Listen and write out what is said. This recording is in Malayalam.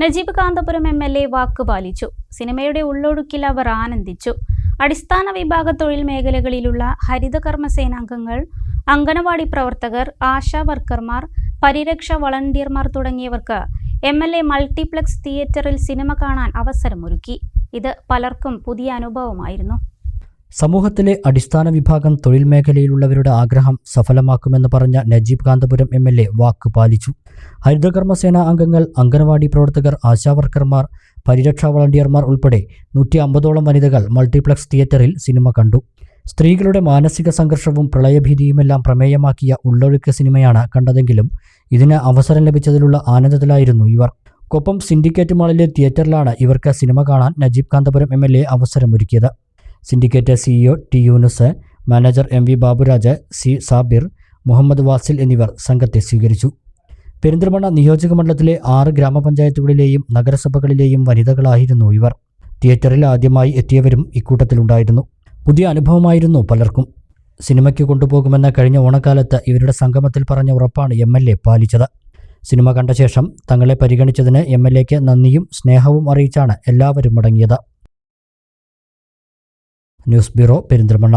Najeeb Kanthapuram M L A വാക്ക് പാലിച്ചു. സിനിമയുടെ ഉള്ളൊഴുക്കിൽ അവർ ആനന്ദിച്ചു. അടിസ്ഥാന വിഭാഗ തൊഴിൽ മേഖലകളിലുള്ള ഹരിതകർമ്മ സേനാംഗങ്ങൾ അങ്കണവാടി പ്രവർത്തകർ ആശാ വർക്കർമാർ പരിരക്ഷ വളണ്ടിയർമാർ തുടങ്ങിയവർക്ക് എം എൽ എ മൾട്ടിപ്ലക്സ് തിയേറ്ററിൽ സിനിമ കാണാൻ അവസരമൊരുക്കി. ഇത് പലർക്കും പുതിയ അനുഭവമായിരുന്നു. സമൂഹത്തിലെ അടിസ്ഥാന വിഭാഗം തൊഴിൽ മേഖലയിലുള്ളവരുടെ ആഗ്രഹം സഫലമാക്കുമെന്ന് പറഞ്ഞ Najeeb Kanthapuram M L A വാക്ക് പാലിച്ചു. ഹരിതകർമ്മസേന അംഗങ്ങൾ അംഗനവാടി പ്രവർത്തകർ ആശാവർക്കർമാർ പരിരക്ഷാ വളണ്ടിയർമാർ ഉൾപ്പെടെ നൂറ്റി അമ്പതോളം വനിതകൾ മൾട്ടിപ്ലക്സ് തിയേറ്ററിൽ സിനിമ കണ്ടു. സ്ത്രീകളുടെ മാനസിക സംഘർഷവും പ്രളയഭീതിയുമെല്ലാം പ്രമേയമാക്കിയ ഉള്ളൊഴുക്ക് സിനിമയാണ് കണ്ടതെങ്കിലും ഇതിന് അവസരം ലഭിച്ചതിലുള്ള ആനന്ദത്തിലായിരുന്നു ഇവർ. കൊപ്പം സിൻഡിക്കേറ്റ് മാളിലെ തിയേറ്ററിലാണ് ഇവർക്ക് സിനിമ കാണാൻ Najeeb Kanthapuram M L A അവസരമൊരുക്കിയത്. Syndicate CEO T Yunus manager M V Baburaj C Sabir Muhammad Wasil എന്നിവർ സംഘത്തെ സ്വീകരിച്ചു. പെരിന്തൽമണ്ണ നിയോജക മണ്ഡലത്തിലെ ആറ് ഗ്രാമപഞ്ചായത്തുകളിലെയും നഗരസഭകളിലെയും വനിതകളായിരുന്നു ഇവർ. തിയേറ്ററിൽ ആദ്യമായി എത്തിയവരും ഇക്കൂട്ടത്തിലുണ്ടായിരുന്നു. പുതിയ അനുഭവമായിരുന്നു പലർക്കും. സിനിമയ്ക്ക് കൊണ്ടുപോകുമെന്ന കഴിഞ്ഞ ഓണക്കാലത്ത് ഇവരുടെ സംഗമത്തിൽ പറഞ്ഞ ഉറപ്പാണ് എം എൽ എ പാലിച്ചത്. സിനിമ കണ്ട ശേഷം തങ്ങളെ പരിഗണിച്ചതിന് എം എൽ എക്ക് നന്ദിയും സ്നേഹവും അറിയിച്ചാണ് എല്ലാവരും മടങ്ങിയത്. News bureau Perinthalmanna.